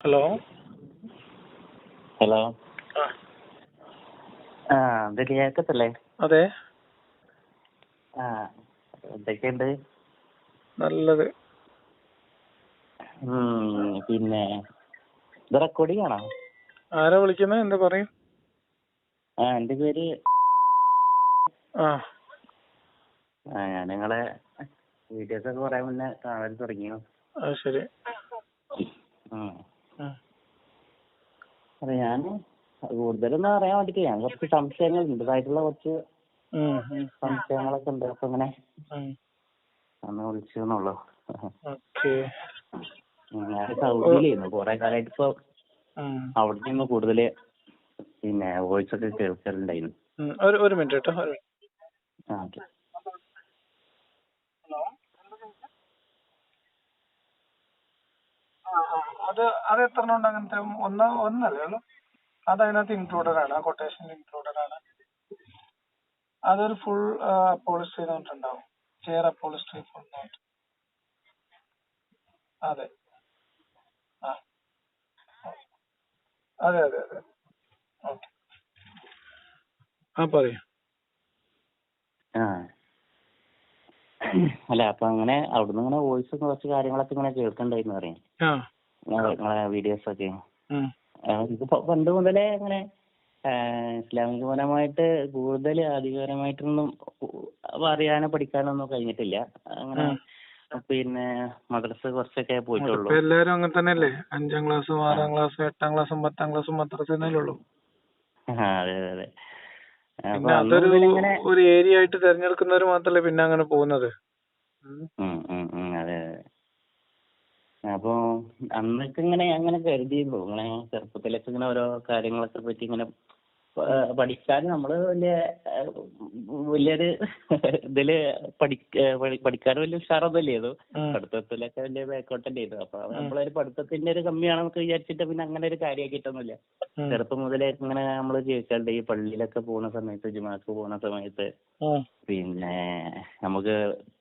Hello hello. ആ. ആ ഇത് കേക്കത്തല്ലേ അതെ. ആ എന്തൊക്കെയുണ്ട്? നല്ലത്. പിന്നെ ഇത് റെക്കോർഡിംഗ് ആണോ? ആരാ വിളിക്കുന്നത് എന്താ പറയും? ആ എന്റെ പേര് ആ. ആ ഞാൻ നിങ്ങളെ വീഡിയോസ് ഒക്കെ കുറെ മുന്നേ കാണാൻ തുടങ്ങിയോ? അത് ശരി. ഉം. അതെ ഞാൻ കൂടുതലൊന്നും അറിയാൻ വേണ്ടിട്ട് ഞാൻ കുറച്ച് സംശയങ്ങൾ എന്റേതായിട്ടുള്ള കുറച്ച് സംശയങ്ങളൊക്കെ ഉണ്ട്. അപ്പൊ ഇങ്ങനെ. ഒന്ന് വിളിച്ചെന്നുള്ളൂ. ഞാൻ സൗദിയിലായിരുന്നു. കുറെ കാലായിട്ട് ഇപ്പൊ നിന്ന് കൂടുതൽ പിന്നെ വോയിസ് ഒക്കെ കേൾക്കലുണ്ടായിരുന്നു. ഒരു മിനിറ്റ് കേട്ടോ ആ ഓക്കെ ആ, ആ. അത് അത് എത്ര ഉണ്ട് അങ്ങനത്തെ? ഒന്ന് ഒന്നല്ലേ ഉള്ളൂ. അത് അതിനകത്ത് ഇൻക്ലൂഡഡ് ആണ്. ആ കൊട്ടേഷൻ ഇൻക്ലൂഡഡ് ആണ്. അതൊരു ഫുൾ പോളിസ്റ്ററി പറഞ്ഞിട്ടുണ്ടാവും. ചെയർ പോളിസ്റ്ററി ഫുൾ ആയിട്ട് അതെ. ആ. അതെ അതെ അതെ. ഓക്കെ. ആ പറയൂ. ആ. അല്ല അപ്പൊ അങ്ങനെ അവിടുന്ന് ഇങ്ങനെ വോയിസ് കുറച്ച് കാര്യങ്ങളൊക്കെ ഇങ്ങനെ കേൾക്കണ്ടായിരുന്നു അറിയാം ആ നിങ്ങളെ വീഡിയോസ് ഒക്കെ. പ- പണ്ട് മുതലേ അങ്ങനെ ഇസ്ലാമിക ഇസ്ലാമികപരമായിട്ട് കൂടുതൽ ആധികാരമായിട്ടൊന്നും അറിയാനോ പഠിക്കാനോ ഒന്നും കഴിഞ്ഞിട്ടില്ല. അങ്ങനെ പിന്നെ മദ്രസ കുറച്ചൊക്കെ പോയിട്ടുള്ളൂ. എല്ലാരും അങ്ങനെ തന്നെയല്ലേ? അഞ്ചാം ക്ലാസ് ആറാം ക്ലാസ് എട്ടാം ക്ലാസ്സും പത്താം ക്ലാസ്സും മദ്രസ തന്നെയല്ലേ അതെ അതെ പിന്നെ അതൊരു ഒരു ഏരിയ ആയിട്ട് തെരഞ്ഞെടുക്കുന്നവർ മാത്രല്ലേ പിന്നെ അങ്ങനെ പോകുന്നത്? അപ്പൊ അന്നൊക്കെ ഇങ്ങനെ അങ്ങനെ കരുതിയിരുന്നു. ഇങ്ങനെ ചെറുപ്പത്തിലൊക്കെ ഇങ്ങനെ ഓരോ കാര്യങ്ങളൊക്കെ പറ്റി ഇങ്ങനെ ഏഹ് പഠിക്കാൻ നമ്മൾ വലിയ ഏഹ്, വലിയൊരു ഇതിൽ പഠിക്ക പഠി- പഠിക്കാൻ വലിയ ഉഷാറൊന്നും ഉം. പഠിത്തത്തിലൊക്കെ വലിയ ബാക്കോട്ടല്ലേ ഇത് അപ്പൊ നമ്മളൊരു പഠിത്തത്തിന്റെ ഒരു കമ്മിയാണെന്നൊക്കെ വിചാരിച്ചിട്ട് പിന്നെ അങ്ങനെ ഒരു കാര്യമാക്കിയിട്ടൊന്നുമില്ല. ചെറുപ്പം മുതലേ ഇങ്ങനെ നമ്മൾ കേൾക്കാണ്ട് ഈ പള്ളിയിലൊക്കെ പോകുന്ന സമയത്ത് ജുമാക്ക് പോകുന്ന സമയത്ത് പിന്നെ നമുക്ക്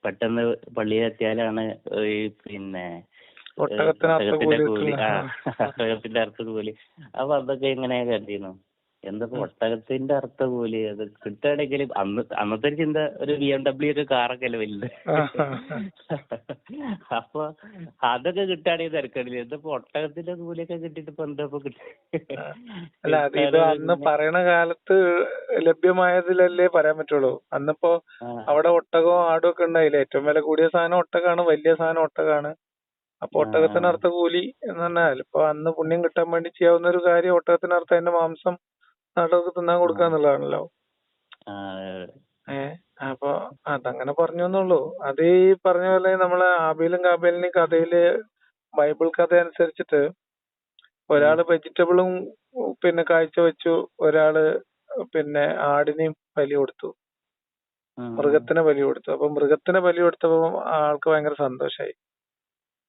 പെട്ടെന്ന് പള്ളിയിലെത്തിയാലാണ് ഈ പിന്നെ ഒട്ടകത്തിന്റെ അർത്ഥ കൂലി. അപ്പൊ അതൊക്കെ ഇങ്ങനെ കരുതിയിരുന്നു എന്താ ഒട്ടകത്തിന്റെ അർത്ഥ കൂലി? അത് കിട്ടുകയാണെങ്കിൽ അന്ന് അന്നത്തെ ഒരു ചിന്ത ഒരു ബി എം ഡബ്ല്യു ഒക്കെ കാറൊക്കെ അല്ലേ വലുത്? അപ്പൊ അതൊക്കെ കിട്ടുകയാണെങ്കിൽ തിരക്കടില്ല. ഇതിപ്പോ ഒട്ടകത്തിന്റെ കൂലിയൊക്കെ കിട്ടിയിട്ട് ഇപ്പൊ എന്താ ഇപ്പൊ കിട്ടി? അല്ല ഇത് അന്ന് പറയണ കാലത്ത് ലഭ്യമായതിലല്ലേ പറയാൻ പറ്റുള്ളൂ. അന്നിപ്പോ അവിടെ ഒട്ടകവും ആടും ഒക്കെ ഉണ്ടായില്ലേ? ഏറ്റവും വില കൂടിയ സാധനം ഒട്ടകാണ് വലിയ സാധനം ഒട്ടകാണ് അപ്പൊ ഒട്ടകത്തിന് അർത്ഥ കൂലി എന്ന് പറഞ്ഞാൽ ഇപ്പൊ അന്ന് പുണ്യം കിട്ടാൻ വേണ്ടി ചെയ്യാവുന്ന ഒരു കാര്യം ഒട്ടകത്തിന് അർത്ഥം അതിന്റെ മാംസം നാട്ടുകാർക്ക് തിന്നാൻ കൊടുക്കുക എന്നുള്ളതാണല്ലോ. ഏഹ് അപ്പൊ അതങ്ങനെ പറഞ്ഞു എന്നുള്ളൂ. അത് ഈ പറഞ്ഞ പോലെ നമ്മളെ ആബേലും കാബേലിനും കഥയിൽ ബൈബിൾ കഥ അനുസരിച്ചിട്ട് ഒരാൾ വെജിറ്റബിളും പിന്നെ കാഴ്ച വെച്ചു ഒരാൾ പിന്നെ ആടിനെയും ബലി കൊടുത്തു. മൃഗത്തിനെ മൃഗത്തിന് ബലി കൊടുത്തു. അപ്പൊ മൃഗത്തിനെ ബലി കൊടുത്തപ്പോ ആൾക്ക് ഭയങ്കര സന്തോഷായി.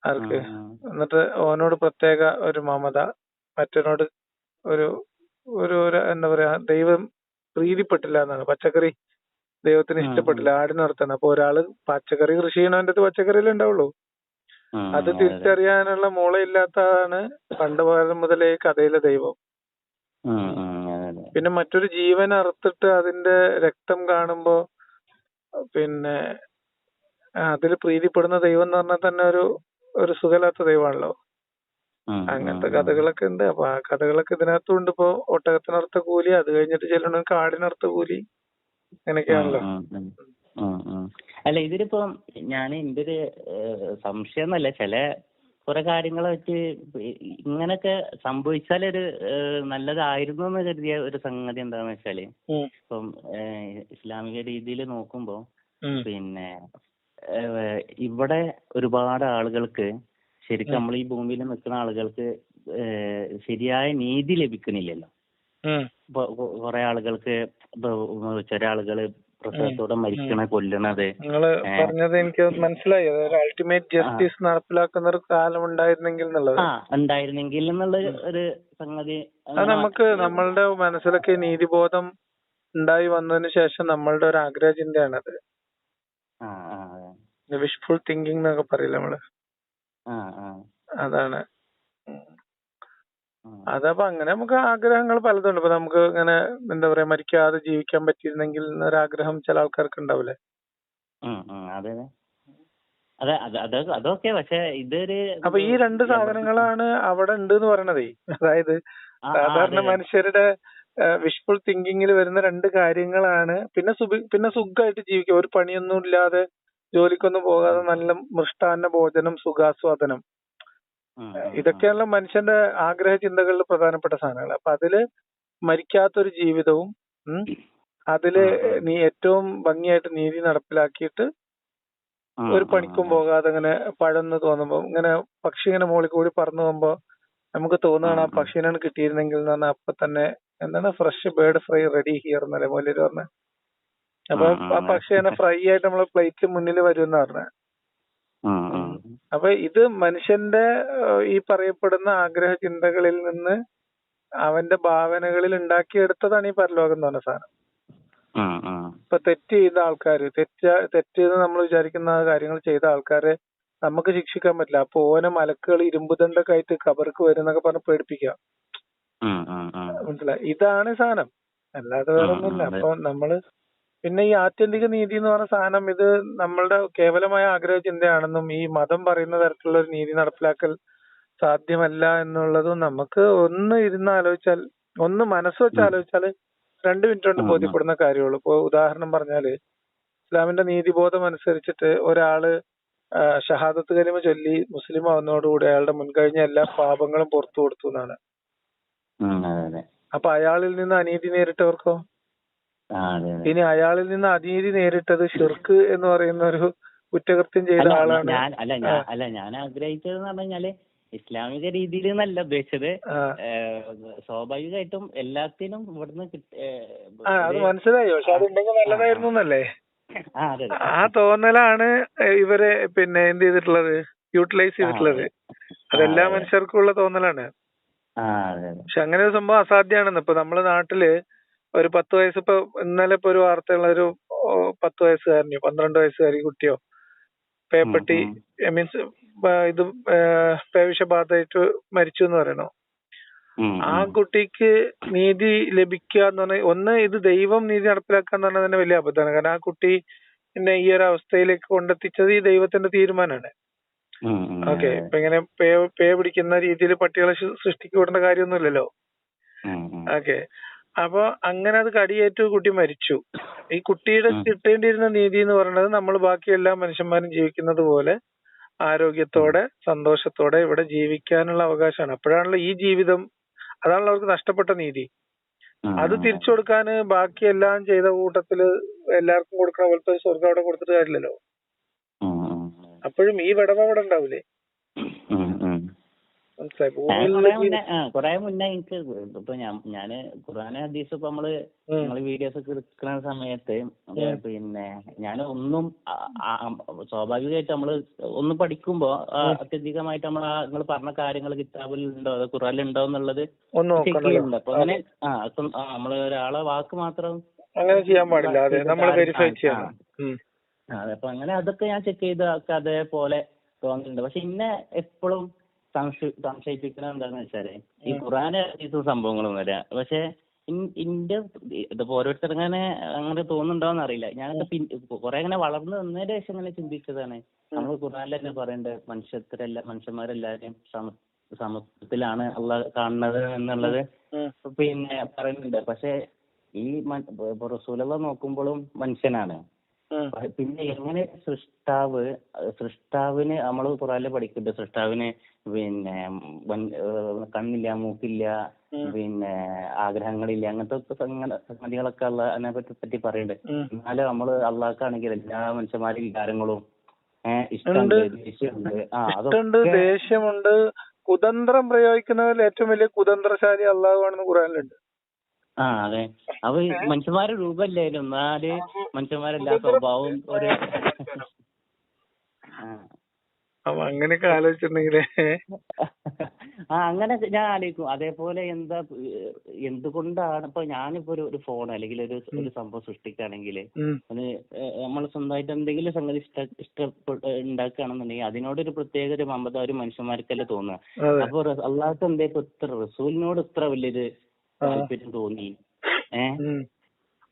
ആൾക്ക് ഉം. എന്നിട്ട് ഓനോട് പ്രത്യേക ഒരു മമത മറ്റവനോട് ഒരു ഒരു ഒരു എന്താ പറയാ ദൈവം പ്രീതിപ്പെട്ടില്ല എന്നാണ് പച്ചക്കറി ദൈവത്തിന് ഇഷ്ടപ്പെട്ടില്ല ആടിന് നടത്താണ് അപ്പൊ ഒരാൾ പച്ചക്കറി കൃഷി ചെയ്യണവന്റെ അടുത്ത് പച്ചക്കറിയിലേ ഉണ്ടാവുള്ളൂ അത്. തിരിച്ചറിയാനുള്ള മൂളയില്ലാത്തതാണ് പണ്ട് കാലം മുതലേ കഥയിലെ ദൈവം. പിന്നെ മറ്റൊരു ജീവൻ അറുത്തിട്ട് അതിന്റെ രക്തം കാണുമ്പോ പിന്നെ അതിൽ പ്രീതിപ്പെടുന്ന ദൈവം എന്ന് പറഞ്ഞാൽ തന്നെ ഒരു ഒരു സുഖമില്ലാത്ത ദൈവമാണല്ലോ. അങ്ങനത്തെ കഥകളൊക്കെ ഉണ്ട്. അപ്പൊ ആ കഥകളൊക്കെ ഇതിനകത്തുണ്ട് ഇപ്പൊ ഒട്ടകത്തിനടുത്ത കൂലി അത് കഴിഞ്ഞിട്ട് ചെല്ലണമെങ്കിൽ കാടിനർത്ഥ കൂലി. അങ്ങനെയൊക്കെയാണല്ലോ. അല്ല ഇതിലിപ്പോ ഞാൻ എന്റെ ഒരു സംശയം എന്നല്ല ചില കുറെ കാര്യങ്ങളെ വെച്ച് ഇങ്ങനൊക്കെ സംഭവിച്ചാൽ ഒരു നല്ലതായിരുന്നു എന്ന് കരുതിയ ഒരു സംഗതി എന്താന്ന് വെച്ചാൽ ഇപ്പം ഇസ്ലാമിക രീതിയിൽ നോക്കുമ്പോ പിന്നെ ഇവിടെ ഒരുപാട് ആളുകൾക്ക് ശരിക്കും നമ്മൾ ഈ ഭൂമിയിൽ നിൽക്കുന്ന ആളുകൾക്ക് ഏഹ്, ശരിയായ നീതി ലഭിക്കുന്നില്ലല്ലോ. കുറെ ആളുകൾക്ക് ചില ആളുകൾ പ്രസവത്തോടെ മരിക്കണ കൊല്ലണത്. നിങ്ങൾ. പറഞ്ഞത് എനിക്ക് മനസ്സിലായി. അതായത് അൾട്ടിമേറ്റ് ജസ്റ്റിസ് നടപ്പിലാക്കുന്ന ഒരു കാലം ഉണ്ടായിരുന്നെങ്കിൽ എന്നുള്ളത്. ഉണ്ടായിരുന്നെങ്കിൽ എന്നുള്ള ഒരു സംഗതി അത് നമുക്ക് നമ്മളുടെ മനസ്സിലൊക്കെ നീതിബോധം ഉണ്ടായി വന്നതിന് ശേഷം നമ്മളുടെ ഒരു ആഗ്രഹ ചിന്തയാണത്. വിഷ്ഫുൾ തിങ്കിങ് എന്നൊക്കെ പറയില്ല നമ്മൾ? അതാണ്. അതപ്പോ അങ്ങനെ നമുക്ക് ആഗ്രഹങ്ങൾ പലതുണ്ട്. ഇപ്പൊ നമുക്ക് ഇങ്ങനെ എന്താ പറയാ മരിക്കാതെ ജീവിക്കാൻ പറ്റിയിരുന്നെങ്കിൽ എന്നൊരാഗ്രഹം ചില ആൾക്കാർക്ക് ഉണ്ടാവില്ലേ അതെ അതെ. അതെ അത് അത് അതൊക്കെ പക്ഷെ ഇതൊരു അപ്പൊ ഈ രണ്ട് സാധനങ്ങളാണ് അവിടെ ഉണ്ട് എന്ന് പറയണതേ. അതായത് സാധാരണ. മനുഷ്യരുടെ വിഷ്ഫുൾ തിങ്കിങ്ങിൽ വരുന്ന രണ്ട് കാര്യങ്ങളാണ് പിന്നെ സുഖ പിന്നെ സുഖമായിട്ട് ജീവിക്കുക ഒരു പണിയൊന്നും ഇല്ലാതെ ജോലിക്കൊന്നും പോകാതെ നല്ല മൃഷ്ടാന്ന ഭോജനം സുഖാസ്വാദനം. ഇതൊക്കെയാണല്ലോ മനുഷ്യന്റെ ആഗ്രഹ ചിന്തകളിൽ പ്രധാനപ്പെട്ട സാധനങ്ങൾ അപ്പൊ അതിൽ മരിക്കാത്തൊരു ജീവിതവും അതിൽ. നീ ഏറ്റവും ഭംഗിയായിട്ട് നീതി നടപ്പിലാക്കിയിട്ട് ഒരു പണിക്കും. പോകാതെ ഇങ്ങനെ പഴന്ന് തോന്നുമ്പോ ഇങ്ങനെ പക്ഷി ഇങ്ങനെ മുകളിൽ കൂടി പറന്നു പോകുമ്പോ നമുക്ക് തോന്നുകയാണ് ആ. പക്ഷിനാണ് കിട്ടിയിരുന്നെങ്കിൽ എന്ന് പറഞ്ഞാൽ അപ്പൊ തന്നെ എന്താണ് fresh bird fry ready here എന്നല്ലേ മൂല്യര് പറഞ്ഞ അപ്പൊ ആ. പക്ഷി തന്നെ ഫ്രൈ ആയിട്ട് നമ്മളെ പ്ലേറ്റ് മുന്നിൽ വരുമെന്ന് പറഞ്ഞ. അപ്പൊ ഇത് മനുഷ്യന്റെ ഈ പറയപ്പെടുന്ന ആഗ്രഹ ചിന്തകളിൽ നിന്ന് അവന്റെ ഭാവനകളിൽ ഉണ്ടാക്കിയെടുത്തതാണ് ഈ പരലോകം എന്ന് പറഞ്ഞ സാധനം. ഇപ്പൊ തെറ്റ് ചെയ്ത ആൾക്കാര് തെറ്റ തെറ്റ് എന്ന് നമ്മൾ വിചാരിക്കുന്ന കാര്യങ്ങൾ ചെയ്ത ആൾക്കാരെ നമുക്ക് ശിക്ഷിക്കാൻ പറ്റില്ല അപ്പൊ ഓനെ മലക്കുകൾ ഇരുമ്പുദണ്ടൊക്കെ ആയിട്ട് കബർക്ക് വരും എന്നൊക്കെ പറഞ്ഞ് ഉം. മനസ്സിലായി. ഇതാണ് സാധനം. അല്ലാതെ വേറെ ഒന്നുമില്ല ഉം, ഉം, അതെ. അപ്പൊ നമ്മൾ പിന്നെ ഈ ആത്യന്തിക നീതി എന്ന് പറഞ്ഞ സാധനം ഇത് നമ്മളുടെ കേവലമായ ആഗ്രഹ ചിന്തയാണെന്നും ഈ മതം പറയുന്ന തരത്തിലുള്ള ഒരു നീതി നടപ്പിലാക്കൽ സാധ്യമല്ല എന്നുള്ളതും നമുക്ക് ഒന്ന് ഇരുന്ന് ആലോചിച്ചാൽ ഒന്ന് മനസ്സ് വെച്ച് ആലോചിച്ചാൽ രണ്ട് മിനിറ്റ് കൊണ്ട്. ബോധ്യപ്പെടുന്ന കാര്യമുള്ളൂ. ഇപ്പൊ ഉദാഹരണം പറഞ്ഞാൽ ഇസ്ലാമിന്റെ നീതിബോധം അനുസരിച്ചിട്ട് ഒരാൾ ഷഹാദത്ത് കലിമ ചൊല്ലി മുസ്ലിം ആവുന്നതോടുകൂടി അയാളുടെ മുൻകഴിഞ്ഞ എല്ലാ പാപങ്ങളും പുറത്തു കൊടുത്തു എന്നാണ്. അതെ അതെ. അപ്പൊ അയാളിൽ നിന്ന് അനീതി നേരിട്ടവർക്കോ? ഇനി അയാളിൽ നിന്ന് അനീതി നേരിട്ടത് ഷിർക്ക് എന്ന് പറയുന്ന ഒരു കുറ്റകൃത്യം ചെയ്ത ആളാണ്. അല്ല അല്ല ഞാൻ ആഗ്രഹിച്ചത് ഇസ്ലാമിക രീതിയിൽ എന്നല്ല ഉദ്ദേശിച്ചത്. സ്വാഭാവികമായിട്ടും എല്ലാത്തിനും ഇവിടുന്ന് അത് മനസ്സിലായി. പക്ഷെ അതുണ്ടെങ്കിൽ നല്ലതായിരുന്നു എന്നല്ലേ? ആ തോന്നലാണ് ഇവരെ പിന്നെ എന്ത് ചെയ്തിട്ടുള്ളത്? യൂട്ടിലൈസ് ചെയ്തിട്ടുള്ളത്. അതെല്ലാ അതെ. മനുഷ്യർക്കും ഉള്ള തോന്നലാണ്. പക്ഷെ അങ്ങനെ ഒരു സംഭവം അസാധ്യമാണെന്ന് ഇപ്പൊ നമ്മുടെ നാട്ടിൽ ഒരു പത്ത് വയസ്സ് ഇപ്പൊ ഇന്നലെ ഇപ്പൊ ഒരു വാർത്തയുള്ള ഒരു പത്ത് വയസ്സുകാരനെയോ പന്ത്രണ്ട് വയസ്സുകാരി കുട്ടിയോ പേപ്പട്ടി മീൻസ് ഇത് പേവിഷബാധയായിട്ട് മരിച്ചു എന്ന് പറയണു? ആ കുട്ടിക്ക് നീതി ലഭിക്കുക എന്ന് പറഞ്ഞാൽ ഒന്ന് ഇത് ദൈവം നീതി നടപ്പിലാക്കുക എന്ന് പറഞ്ഞാൽ തന്നെ വലിയ അബദ്ധമാണ്. കാരണം ആ കുട്ടി പിന്നെ ഈ ഒരു അവസ്ഥയിലേക്ക് കൊണ്ടെത്തിച്ചത് ഈ ദൈവത്തിന്റെ തീരുമാനമാണ്. ഓക്കെ. ഇപ്പൊ ഇങ്ങനെ പേ പേ പിടിക്കുന്ന രീതിയിൽ പട്ടികളെ സൃ- സൃഷ്ടിച്ചു വിടേണ്ട കാര്യമൊന്നുമില്ലല്ലോ. ഓക്കെ അപ്പൊ അങ്ങനെ അത് കടിയേറ്റു കുട്ടി മരിച്ചു ഈ കുട്ടിയുടെ. കിട്ടേണ്ടിയിരുന്ന നീതി എന്ന് പറയുന്നത് നമ്മൾ ബാക്കി എല്ലാ മനുഷ്യന്മാരും ജീവിക്കുന്നത് പോലെ ആരോഗ്യത്തോടെ സന്തോഷത്തോടെ ഇവിടെ ജീവിക്കാനുള്ള അവകാശമാണ് അപ്പോഴാണല്ലോ ഈ ജീവിതം അതാണല്ലോ അവർക്ക് നഷ്ടപ്പെട്ട നീതി അത്. തിരിച്ചു കൊടുക്കാന് ബാക്കി എല്ലാം ചെയ്ത കൂട്ടത്തിൽ എല്ലാവർക്കും കൊടുക്കണ പോലത്തെ സ്വർഗം അവിടെ കൊടുത്തിട്ട് കാര്യമില്ലല്ലോ. അപ്പോഴും ഈ വിടവ് അവിടെ ഉണ്ടാവില്ലേ കൊറേ മുന്നേ എനിക്ക് ഇപ്പൊ ഞാൻ ഞാൻ ഖുർആൻ ഹദീസ് ഇപ്പൊ നമ്മൾ നമ്മൾ വീഡിയോസ് ഒക്കെ എടുക്കുന്ന സമയത്ത് പിന്നെ ഞാൻ ഒന്നും സ്വാഭാവികമായിട്ട് നമ്മൾ ഒന്ന് പഠിക്കുമ്പോ അത്യധികമായിട്ട് നമ്മൾ നിങ്ങൾ പറഞ്ഞ കാര്യങ്ങൾ കിതാബിൽ ഉണ്ടോ അതോ ഖുറാനിൽ ഉണ്ടോ എന്നുള്ളത് ഒന്ന് ചെക്ക് ചെയ്യുന്നുണ്ട് അപ്പൊ അങ്ങനെ ആ നമ്മൾ ഒരാളെ വാക്ക് മാത്രം അങ്ങനെ ചെയ്യാൻ പാടില്ല. നമ്മൾ ആരും- വെരിഫൈ ചെയ്യണം. ഉം. അതെ അപ്പൊ അങ്ങനെ അതൊക്കെ ഞാൻ ചെക്ക് ചെയ്ത് ഒക്കെ അതേപോലെ തോന്നുന്നുണ്ട്. പക്ഷെ ഇന്നെ എപ്പോഴും സംശയിപ്പിക്കുന്നത് എന്താന്ന് വെച്ചാൽ ഈ ഖുറാൻ ഹദീസും സംഭവങ്ങളും വരാ. പക്ഷെ ഇൻ- ഇന്റെ ഇതിപ്പോ ഓരോരുത്തർ അങ്ങനെ അങ്ങനെ തോന്നുന്നുണ്ടോന്ന് അറിയില്ല. ഞാനൊക്കെ പിൻ- കുറെ അങ്ങനെ വളർന്നു വന്നതിന് ശേഷം ഇങ്ങനെ ചിന്തിച്ചതാണ്. നമ്മൾ ഖുറാനിൽ തന്നെ പറയണ്ട് മനുഷ്യത്തിലെല്ലാം മനുഷ്യന്മാരെല്ലാവരും സമ സമത്വത്തിലാണ് അള്ളാഹ് കാണുന്നത് എന്നുള്ളത് പിന്നെ പറയുന്നുണ്ട്. പക്ഷെ ഈ മൻ- റസൂലുള്ള നോക്കുമ്പോഴും മനുഷ്യനാണ്. ഉം. പിന്നെ എങ്ങനെ സൃഷ്ടാവ് സൃഷ്ടാവിനെ നമ്മൾ ഖുറാനിൽ പഠിക്കുന്നുണ്ട്. സൃഷ്ടാവിന് പിന്നെ കണ്ണില്ല മൂക്കില്ല പിന്നെ ആഗ്രഹങ്ങളില്ല അങ്ങനത്തെ സംഗതികളൊക്കെ ഉള്ള അതിനെ പറ്റി പറ്റി പറയുന്നുണ്ട്. എന്നാലും നമ്മൾ അള്ളാഹ്ക്കാണെങ്കിൽ എല്ലാ മനുഷ്യന്മാരുടെ വികാരങ്ങളും ഏഹ് ഇഷ്ടമുണ്ട് ഉണ്ട്. ദേഷ്യമുണ്ട്. ആ ഇഷ്ടമുണ്ട് അതൊക്കെ ദേഷ്യമുണ്ട്. കുതന്ത്രം പ്രയോഗിക്കുന്നതിൽ ഏറ്റവും വലിയ കുതന്ത്രശാലി അള്ളാഹുവാണെന്ന് ഖുറാനിലുണ്ട്. ആ അതെ. അത് മനുഷ്യന്മാരെ രൂപല്ലായിരുന്നു എന്നാൽ മനുഷ്യന്മാരെല്ലാ സ്വഭാവവും ഒരു ആ. അപ്പൊ അങ്ങനെയൊക്കെ ആലോചിച്ചിട്ടുണ്ടെങ്കിലേ? ആ അങ്ങനെ ഞാൻ ആലോചിക്കും. അതേപോലെ എന്താ എന്തുകൊണ്ടാണ് ഇപ്പൊ ഞാനിപ്പോ ഒരു ഒരു ഫോൺ അല്ലെങ്കിൽ ഒരു ഒരു സംഭവം സൃഷ്ടിക്കുകയാണെങ്കിൽ. അത് നമ്മൾ സ്വന്തമായിട്ട് എന്തെങ്കിലും സംഗതി ഇഷ്ട ഇഷ്ടപ്പെട്ട് ഉണ്ടാക്കുകയാണെന്നുണ്ടെങ്കിൽ അതിനോടൊരു പ്രത്യേക ഒരു മമത ഒരു മനുഷ്യന്മാർക്കല്ലേ തോന്നുക. അപ്പൊ അള്ളാഹ് എന്തേ ഇപ്പൊ ഇത്ര റസൂലിനോട് ഇത്ര വലിയൊരു താല്പര്യം തോന്നി. ഏഹ്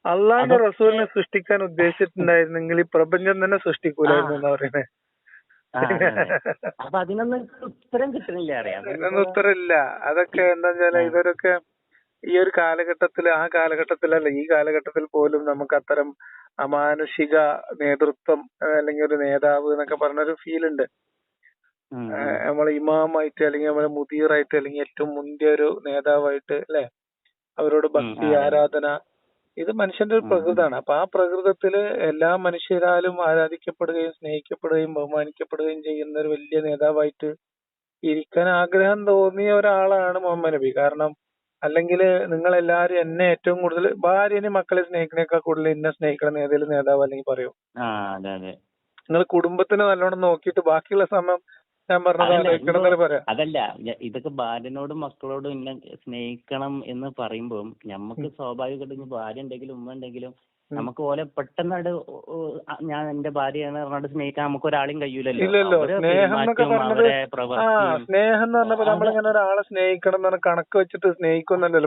അള്ളാന്റെ റസൂലിനെ സൃഷ്ടിക്കാൻ ഉദ്ദേശിച്ചിട്ടുണ്ടായിരുന്നെങ്കിൽ ഈ പ്രപഞ്ചം തന്നെ സൃഷ്ടിക്കൂലായിരുന്നു എന്നാ അതെ. അപ്പൊ അതിനൊന്നും ഉത്തരം കിട്ടണില്ല അറിയാം. അതിനൊന്നും ഉത്തരമില്ല. അതൊക്കെ എന്താ വെച്ചാൽ ഇവരൊക്കെ ഈ ഒരു കാലഘട്ടത്തിൽ ആ കാലഘട്ടത്തിലല്ല ഈ കാലഘട്ടത്തിൽ പോലും നമുക്ക് അത്തരം അമാനുഷിക നേതൃത്വം അല്ലെങ്കിൽ ഒരു നേതാവ് എന്നൊക്കെ പറഞ്ഞൊരു ഫീൽ ഉണ്ട്. നമ്മളെ ഇമാമായിട്ട് അല്ലെങ്കിൽ നമ്മളെ മുദീറായിട്ട് അല്ലെങ്കിൽ ഏറ്റവും മുന്തിയ ഒരു നേതാവായിട്ട് അല്ലെ? അവരോട് ഭക്തി. ആരാധന ഇത് മനുഷ്യന്റെ ഒരു പ്രകൃതമാണ്. അപ്പൊ ആ പ്രകൃതത്തിൽ എല്ലാ മനുഷ്യരാലും ആരാധിക്കപ്പെടുകയും സ്നേഹിക്കപ്പെടുകയും ബഹുമാനിക്കപ്പെടുകയും ചെയ്യുന്ന ഒരു വലിയ നേതാവായിട്ട് ഇരിക്കാൻ ആഗ്രഹം തോന്നിയ ഒരാളാണ് മുഹമ്മദ് നബി. കാരണം അല്ലെങ്കിൽ നിങ്ങൾ എല്ലാരും എന്നെ ഏറ്റവും കൂടുതൽ ഭാര്യനെ മക്കളെ സ്നേഹിക്കണേക്കാൾ കൂടുതൽ എന്നെ സ്നേഹിക്കണം ഏതെങ്കിലും നേതാവ് അല്ലെങ്കിൽ പറയൂ. നിങ്ങൾ കുടുംബത്തിനെ നല്ലോണം നോക്കിയിട്ട് ബാക്കിയുള്ള സമയം ഞാൻ പറഞ്ഞത് അതല്ല, ഇതൊക്കെ ഭാര്യനോടും മക്കളോടും ഇന്നെ സ്നേഹിക്കണം എന്ന് പറയുമ്പോൾ നമുക്ക് സ്വാഭാവികമായിട്ടും ഭാര്യ ഉണ്ടെങ്കിലും ഉമ്മ ഉണ്ടെങ്കിലും നമുക്ക് ഓലെ ഓ- ഞാൻ എന്റെ ഭാര്യയാണ് പറഞ്ഞിട്ട് സ്നേഹിക്കാൻ നമുക്ക് ഒരാളെയും കഴിയൂലല്ലോ. സ്നേഹം എന്ന് പറഞ്ഞപ്പോ നമ്മളിങ്ങനെ ഒരാളെ സ്നേഹിക്കണം എന്ന് കണക്ക് വെച്ചിട്ട് സ്നേഹിക്കുന്നല്ലോ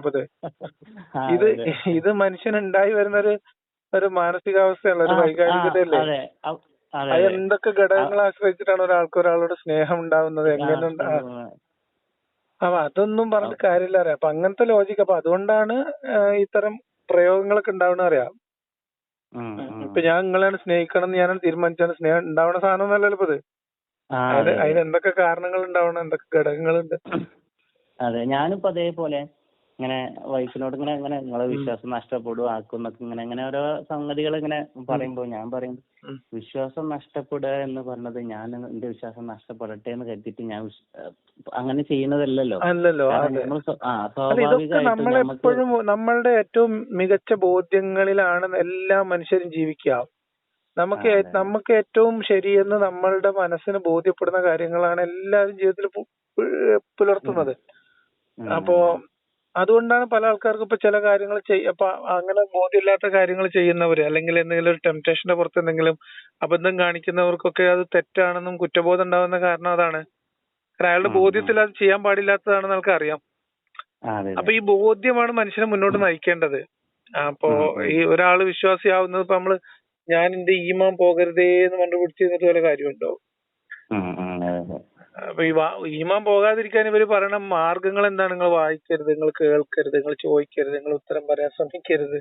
ഇത് ഇത്. മനുഷ്യൻ ഉണ്ടായി വരുന്ന ഒരു ഒരു മാനസികാവസ്ഥയല്ല ഒരു വൈകാരികതയല്ലേ? അതെ. എന്തൊക്കെ ഘടകങ്ങളെ ആശ്രയിച്ചിട്ടാണ് ഒരാൾക്ക് ഒരാളോട് സ്നേഹം ഉണ്ടാവുന്നത്? എങ്ങനെ അപ്പൊ അതൊന്നും പറഞ്ഞിട്ട് കാര്യമില്ല അറിയാം. അപ്പൊ അങ്ങനത്തെ ലോജിക് അപ്പൊ അതുകൊണ്ടാണ് ഇത്തരം പ്രയോഗങ്ങളൊക്കെ ഉണ്ടാവണ അറിയാം. ഇപ്പൊ ഞാൻ നിങ്ങളെയാണ് സ്നേഹിക്കണം എന്ന് ഞാൻ തീരുമാനിച്ചാണ് സ്നേഹം ഉണ്ടാവണ സാധനം അല്ലല്ലോ ഇപ്പൊ ഇത്. അതിന് അതിന് എന്തൊക്കെ കാരണങ്ങൾ ഉണ്ടാവണം? എന്തൊക്കെ ഘടകങ്ങളുണ്ട്? അതെ ഞാനിപ്പോ അതേപോലെ ഇങ്ങനെ വൈഫിനോട് ഇങ്ങനെ ഇങ്ങനെ നിങ്ങളെ വിശ്വാസം നഷ്ടപ്പെടും ആക്കും എന്നൊക്കെ ഇങ്ങനെ ഇങ്ങനെ ഓരോ സംഗതികൾ ഇങ്ങനെ പറയുമ്പോ ഞാൻ പറയും. വിശ്വാസം നഷ്ടപ്പെടുക എന്ന് പറഞ്ഞത് ഞാൻ എന്റെ വിശ്വാസം നഷ്ടപ്പെടട്ടെ എന്ന് കരുതിയിട്ട് ഞാൻ അങ്ങനെ ചെയ്യുന്നതല്ലല്ലോ. അല്ലല്ലോ നമ്മളെപ്പോഴും നമ്മളുടെ ഏറ്റവും മികച്ച ബോധ്യങ്ങളിലാണ് എല്ലാ മനുഷ്യരും ജീവിക്കുക. നമുക്ക്. നമുക്ക് ഏറ്റവും ശരിയെന്ന് നമ്മളുടെ മനസ്സിന് ബോധ്യപ്പെടുന്ന കാര്യങ്ങളാണ് എല്ലാവരും ജീവിതത്തിൽ പുലർത്തുന്നത്. അപ്പോ അതുകൊണ്ടാണ് പല ആൾക്കാർക്കും ഇപ്പൊ ചില കാര്യങ്ങൾ ചെയ്യ അപ്പൊ അങ്ങനെ ബോധ്യമില്ലാത്ത കാര്യങ്ങൾ ചെയ്യുന്നവര് അല്ലെങ്കിൽ എന്തെങ്കിലും ഒരു ടെംപ്ടേഷന്റെ പുറത്ത് എന്തെങ്കിലും അബദ്ധം കാണിക്കുന്നവർക്കൊക്കെ അത് തെറ്റാണെന്നും കുറ്റബോധം ഉണ്ടാവുന്ന കാരണം അതാണ് കാരണം അയാളുടെ. ബോധ്യത്തിൽ അത് ചെയ്യാൻ പാടില്ലാത്തതാണെന്ന് ആൾക്ക് അറിയാം അപ്പൊ ഈ ബോധ്യമാണ് മനുഷ്യനെ മുന്നോട്ട് നയിക്കേണ്ടത് അപ്പോ. ഈ ഒരാൾ വിശ്വാസിയാവുന്നത് ഇപ്പൊ നമ്മൾ ഞാൻ എന്റെ ഈമാൻ പോകരുതേ എന്ന് കണ്ടുപിടിച്ചിരുന്നിട്ട് വല്ല കാര്യമുണ്ടോ. അപ്പൊ ഈ വാ- ഈമാൻ പോകാതിരിക്കാൻ ഇവർ പറയണ മാർഗങ്ങൾ എന്താണ് നിങ്ങൾ വായിക്കരുത് നിങ്ങൾ കേൾക്കരുത് നിങ്ങൾ ചോദിക്കരുത് നിങ്ങൾ ഉത്തരം പറയാൻ ശ്രമിക്കരുത്.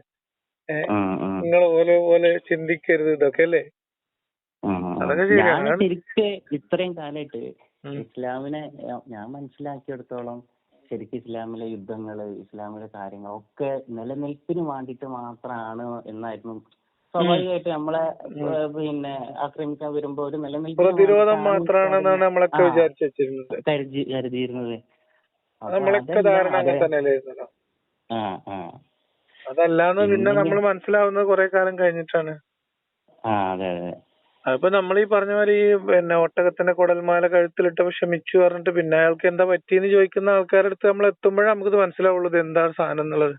നിങ്ങൾ ഓരോ പോലെ ചിന്തിക്കരുത് ഇതൊക്കെ അല്ലേ. അതൊക്കെ ശരിക്ക് ഇത്രയും കാലമായിട്ട് ഇസ്ലാമിനെ ഞാൻ മനസ്സിലാക്കിയെടുത്തോളം ശരിക്കും ഇസ്ലാമിലെ യുദ്ധങ്ങൾ ഇസ്ലാമിലെ കാര്യങ്ങളൊക്കെ നിലനിൽപ്പിന് വേണ്ടിയിട്ട് മാത്രമാണ് എന്നായിരുന്നു സ്വാഭാവികമായിട്ട് നമ്മളെ പിന്നെ ആക്രമിക്കാൻ വരുമ്പോ ഒരു വെച്ചിരുന്നത്. കരുതി കരുതിയിരുന്നത്. അപ്പൊ നമ്മളൊക്കെ അതല്ല, അതെ. ആ ആ. അതല്ലാന്ന് പിന്നെ നമ്മൾ മനസ്സിലാവുന്നത് കുറെ കാലം കഴിഞ്ഞിട്ടാണ്. ആ അതെ അതെ അതിപ്പോ നമ്മൾ ഈ പറഞ്ഞ മാതിരി ഈ പിന്നെ ഒട്ടകത്തിന്റെ കുടൽമാല കഴുത്തിലിട്ടപ്പോ ക്ഷമിച്ചു പറഞ്ഞിട്ട് പിന്നെ അയാൾക്ക് എന്താ പറ്റിയെന്ന് ചോദിക്കുന്ന ആൾക്കാരുടെ അടുത്ത് നമ്മൾ എത്തുമ്പോഴേ നമുക്കിത് മനസ്സിലാവുള്ളൂ ഇത് എന്താണ് സാധനം എന്നുള്ളത്.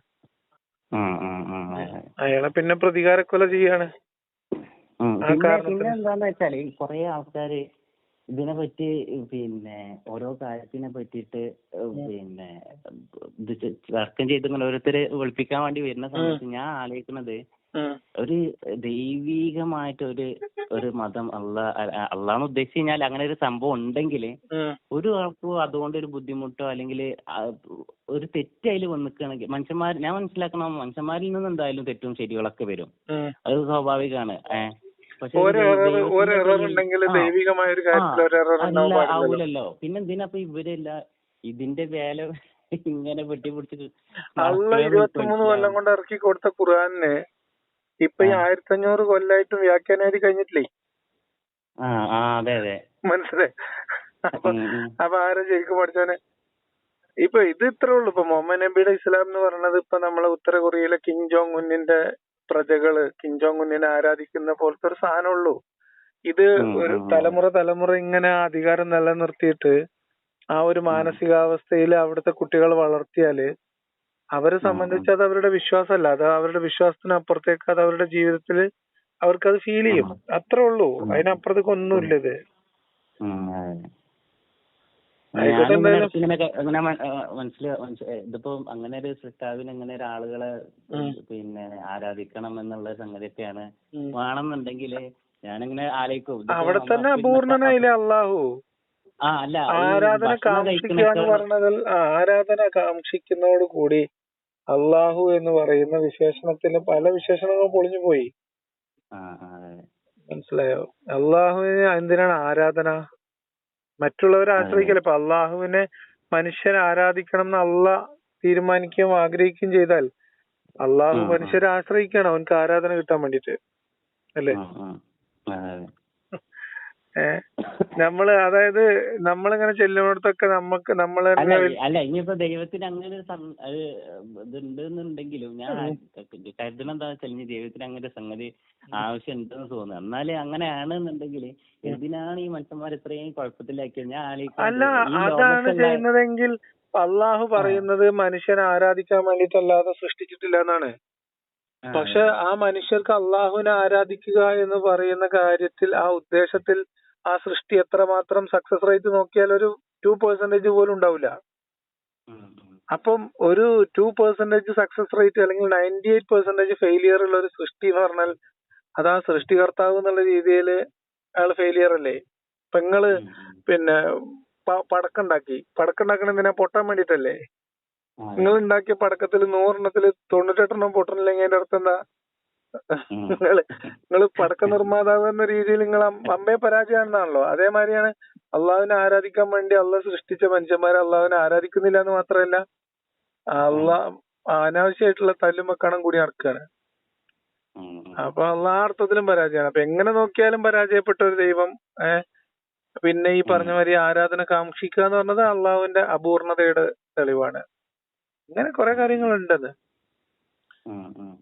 അയാളെ പിന്നെ പ്രതികാരക്കൊല ചെയ്യാണ്. പിന്നെ എന്താന്ന് വെച്ചാൽ കൊറേ ആൾക്കാര് ഇതിനെ പറ്റി പിന്നെ ഓരോ കാര്യത്തിനെ പറ്റിയിട്ട് പിന്നെ ഇത് തർക്കം ചെയ്ത് ഇങ്ങനെ ഓരോരുത്തരെ വെളുപ്പിക്കാൻ വേണ്ടി വരുന്ന സമയത്ത് ഞാൻ ആലോചിക്കുന്നത്. ഒരു ദൈവീകമായിട്ട് ഒരു ഒരു മതം അള്ളാ അള്ളാന്ന് ഉദ്ദേശിച്ച് കഴിഞ്ഞാൽ അങ്ങനെ ഒരു സംഭവം ഉണ്ടെങ്കിൽ ഉം. ഒരു ആൾക്കും അതുകൊണ്ട് ഒരു ബുദ്ധിമുട്ടോ അല്ലെങ്കിൽ ഒരു തെറ്റ് അതിൽ വന്നിക്കുകയാണെങ്കിൽ മനുഷ്യന്മാർ ഞാൻ മനസ്സിലാക്കണം മനുഷ്യന്മാരിൽ നിന്ന് എന്തായാലും തെറ്റും ശരികളൊക്കെ വരും. അത് സ്വാഭാവികമാണ് ഏഹ് ആവൂലല്ലോ. പിന്നെ ഇതിനപ്പൊ ഇവരല്ല ഇതിന്റെ വേല ഇങ്ങനെ വെട്ടിപ്പിടിച്ച് അള്ള നടക്കണത് ഇരുപത്തിമൂന്ന് കൊല്ലം കൊണ്ട് ഇറക്കി കൊടുത്ത ഖുർആനിന് ഇപ്പൊ ഈ ആയിരത്തി അഞ്ഞൂറ് കൊല്ലായിട്ടും വ്യാഖ്യാനാതി കഴിഞ്ഞിട്ടില്ലേ? മനസ്സിലായി. അപ്പൊ. അപ്പൊ ആരും ശരിക്കും പഠിച്ചോനെ ഇപ്പൊ ഇത് ഇത്രേ ഉള്ളൂ. ഇപ്പൊ മുഹമ്മദ് നബിയുടെ ഇസ്ലാം എന്ന് പറയുന്നത് ഇപ്പൊ നമ്മളെ ഉത്തര കൊറിയയിലെ കിം ജോങ് ഉന്നിന്റെ പ്രജകൾ കിം ജോങ് ഉന്നിനെ ആരാധിക്കുന്ന പോലത്തെ ഒരു സാധനമുള്ളൂ ഇത് ഒരു തലമുറ തലമുറ ഇങ്ങനെ അധികാരം നിലനിർത്തിയിട്ട് ആ ഒരു മാനസികാവസ്ഥയിൽ അവിടുത്തെ കുട്ടികൾ വളർത്തിയാൽ അവരെ സംബന്ധിച്ച് അത് അവരുടെ വിശ്വാസമല്ല. അത് അവരുടെ വിശ്വാസത്തിന് അപ്പുറത്തേക്ക് അത് അവരുടെ ജീവിതത്തിൽ അവർക്കത് ഫീൽ ചെയ്യും. അത്രേ ഉള്ളൂ. അതിനപ്പുറത്തേക്ക് ഒന്നുമില്ല ഇത്. അങ്ങനെ ഇതിപ്പോ അങ്ങനെ ഒരു സൃഷ്ടാവിനെ ഇങ്ങനെ ഒരാളുകളെ. പിന്നെ ആരാധിക്കണം എന്നുള്ള സംഗതിയൊക്കെയാണ്. വേണമെന്നുണ്ടെങ്കിൽ ഞാനിങ്ങനെ ആലോചിക്കും. അവിടെ തന്നെ അപൂർണനായില്ലേ അള്ളാഹു? ആ അല്ല ആരാധന കാക്ഷിക്കുക എന്ന് പറഞ്ഞതിൽ ആരാധന കാക്ഷിക്കുന്നതോട് കൂടി അള്ളാഹു എന്ന് പറയുന്ന വിശേഷണത്തിന് പല വിശേഷണങ്ങളും പൊളിഞ്ഞു പോയി. മനസ്സിലായോ? അള്ളാഹുവിന് എന്തിനാണ് ആരാധന? മറ്റുള്ളവരെ ആശ്രയിക്കല ഇപ്പൊ അള്ളാഹുവിനെ മനുഷ്യൻ ആരാധിക്കണം എന്ന് അള്ള തീരുമാനിക്കുകയും ആഗ്രഹിക്കുകയും ചെയ്താൽ അള്ളാഹു. മനുഷ്യരെ ആശ്രയിക്കണം അവനക്ക് ആരാധന കിട്ടാൻ വേണ്ടിട്ട് അല്ലേ? നമ്മൾ അതായത് നമ്മളിങ്ങനെ ചെല്ലുന്നിടത്തൊക്കെ നമുക്ക് നമ്മൾ അല്ല ഇനിയിപ്പോ ദൈവത്തിന് അങ്ങനെ ഒരു ഇതുണ്ടെന്നുണ്ടെങ്കിലും ഞാൻ കരുതണം എന്താ വെച്ചാൽ ഇനി ദൈവത്തിന് അങ്ങനെ ഒരു സംഗതി ആവശ്യം ഉണ്ടെന്ന് തോന്നുന്നു. എന്നാൽ അങ്ങനെയാണെന്നുണ്ടെങ്കിൽ എന്തിനാണ് ഈ മനുഷ്യന്മാർ ഇത്രയും കുഴപ്പത്തിലാക്കിയത്. ഞാൻ അല്ല അതാണ് ചെയ്യുന്നതെങ്കിൽ അള്ളാഹു പറയുന്നത് മനുഷ്യനെ ആരാധിക്കാൻ വേണ്ടിട്ടല്ലാതെ സൃഷ്ടിച്ചിട്ടില്ല എന്നാണ്. പക്ഷെ ആ മനുഷ്യർക്ക് അള്ളാഹുവിനെ ആരാധിക്കുക എന്ന് പറയുന്ന കാര്യത്തിൽ ആ ഉദ്ദേശത്തിൽ ആ സൃഷ്ടി എത്രമാത്രം സക്സസ് റേറ്റ് നോക്കിയാൽ ഒരു ടു പെർസെന്റേജ് പോലും ഉണ്ടാവില്ല. അപ്പം ഒരു ടു പെർസെന്റേജ് സക്സസ് റേറ്റ് അല്ലെങ്കിൽ നയന്റി എയ്റ്റ് പെർസെന്റേജ് ഫെയിലിയർ ഉള്ള ഒരു സൃഷ്ടി എന്ന് പറഞ്ഞാൽ അത് ആ സൃഷ്ടികർത്താവ് എന്നുള്ള രീതിയിൽ അയാൾ ഫെയിലിയർ അല്ലേ ഇപ്പൊ നിങ്ങൾ. പിന്നെ പടക്കുണ്ടാക്കി പടക്കം പടക്കുണ്ടാക്കണ എന്തിനാ പൊട്ടാൻ വേണ്ടിട്ടല്ലേ നിങ്ങൾ ഉണ്ടാക്കിയ പടക്കത്തിൽ നൂറെണ്ണത്തിൽ തൊണ്ണൂറ്റെട്ടെണ്ണം പൊട്ടണില്ലെങ്കിൽ അതിന്റെ അർത്ഥം എന്താ. നിങ്ങൾ നിങ്ങൾ പടക്ക നിർമ്മാതാവ് എന്ന രീതിയിൽ നിങ്ങൾ അമ്മയെ പരാജയമാണെന്നാണല്ലോ. അതേമാതിരിയാണ് അള്ളാഹുവിനെ ആരാധിക്കാൻ വേണ്ടി അള്ളാഹ് സൃഷ്ടിച്ച മനുഷ്യന്മാരെ അള്ളാഹുവിനെ ആരാധിക്കുന്നില്ല എന്ന് മാത്രമല്ല അള്ളാഹ് അനാവശ്യമായിട്ടുള്ള തല്ലും തല്ലുമക്കണം കൂടി നടക്കുകയാണ് അപ്പൊ അള്ളാഹ് എല്ലാ അർത്ഥത്തിലും പരാജയമാണ്. അപ്പൊ എങ്ങനെ നോക്കിയാലും പരാജയപ്പെട്ട ഒരു ദൈവം ഏഹ് പിന്നെ ഈ പറഞ്ഞ മാതിരി ആരാധന കാക്ഷിക്കുക എന്ന് പറഞ്ഞത് അള്ളാഹുവിന്റെ അപൂർണതയുടെ തെളിവാണ്. ഇങ്ങനെ കുറെ കാര്യങ്ങളുണ്ടത്.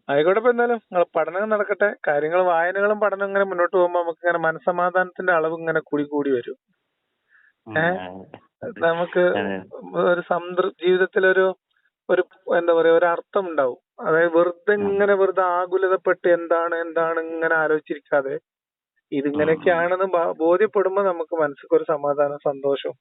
ആയിക്കോട്ടെ ഇപ്പൊ എന്തായാലും നിങ്ങളെ പഠനം നടക്കട്ടെ. കാര്യങ്ങൾ വായനകളും പഠനം ഇങ്ങനെ മുന്നോട്ട് പോകുമ്പോ നമുക്ക് ഇങ്ങനെ മനസമാധാനത്തിന്റെ അളവ് ഇങ്ങനെ കൂടി കൂടി വരും? നമുക്ക് ഒരു സംതൃ ജീവിതത്തിലൊരു ഒരു എന്താ പറയാ ഒരു അർത്ഥം ഉണ്ടാവും. അതായത് വെറുതെ ഇങ്ങനെ വെറുതെ ആകുലതപ്പെട്ട് എന്താണ് എന്താണ് ഇങ്ങനെ ആലോചിച്ചിരിക്കാതെ ഇതിങ്ങനെയൊക്കെയാണെന്ന് ആണെന്ന് ബോധ്യപ്പെടുമ്പോ നമുക്ക് മനസ്സിൽ ഒരു സമാധാനം സന്തോഷം